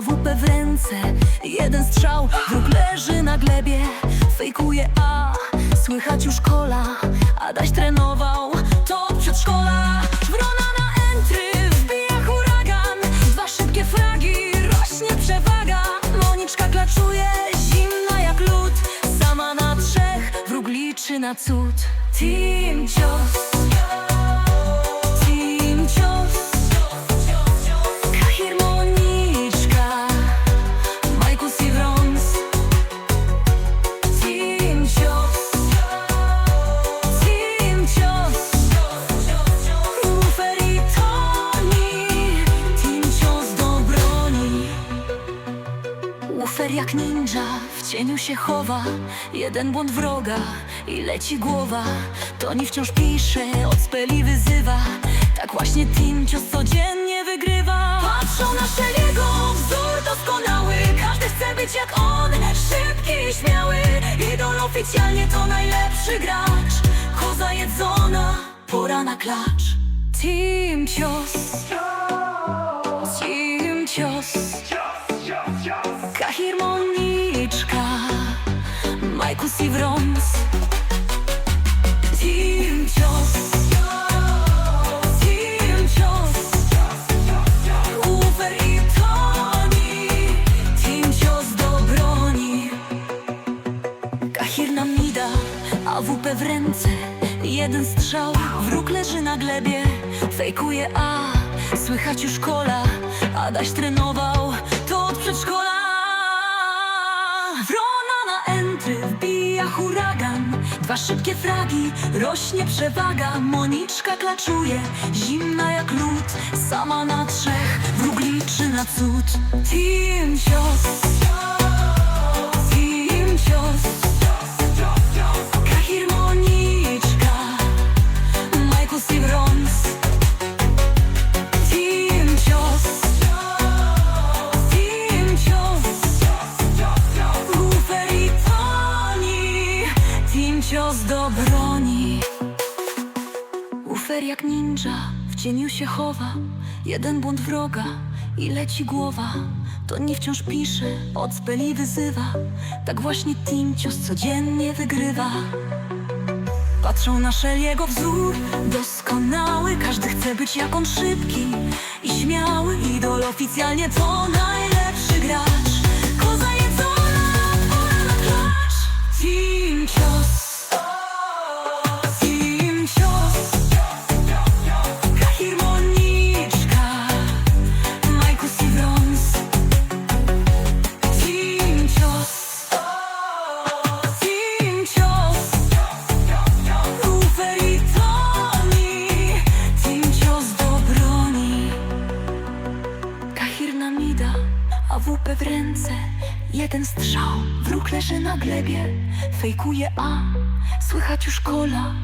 AWP w ręce Jeden strzał, wróg leży na glebie. Fejkuje A, słychać już kola Adaś trenował, to przedszkola. Wrona na entry, wbija huragan Dwa szybkie fragi, rośnie przewaga. Moniczka klaczuje, zimna jak lód Sama na trzech, wróg liczy na cud Lufer jak ninja w cieniu się chowa. Jeden błąd wroga i leci głowa. Toni wciąż pisze, od speli wyzywa. Tak właśnie Team cios codziennie wygrywa. Patrzą na Szeliego, wzór doskonały. Każdy chce być jak on, szybki i śmiały. Idol oficjalnie to najlepszy gracz. Koza jedzona, pora na klacz. Team cios Team cios i Wrons. Team cios. Team cios. Ufer i Toni. Team cios do broni. Kahir nam nie da AWP w ręce. Jeden strzał, wróg leży na glebie. Fejkuje A, słychać już kola Adaś trenował, Dwa szybkie fragi, rośnie przewaga Moniczka klaczuje, zimna jak lód Sama na trzech, wróg liczy na cud Jak ninja w cieniu się chowa. Jeden błąd wroga i leci głowa. To nie wciąż pisze, od speli wyzywa. Tak właśnie Team cios codziennie wygrywa. Patrzą na Szeliego wzór doskonały. Każdy chce być jak on szybki i śmiały. Idol oficjalnie to najlepszy AWP w ręce. Jeden strzał Wróg leży na glebie. Fejkuje A Słychać już kola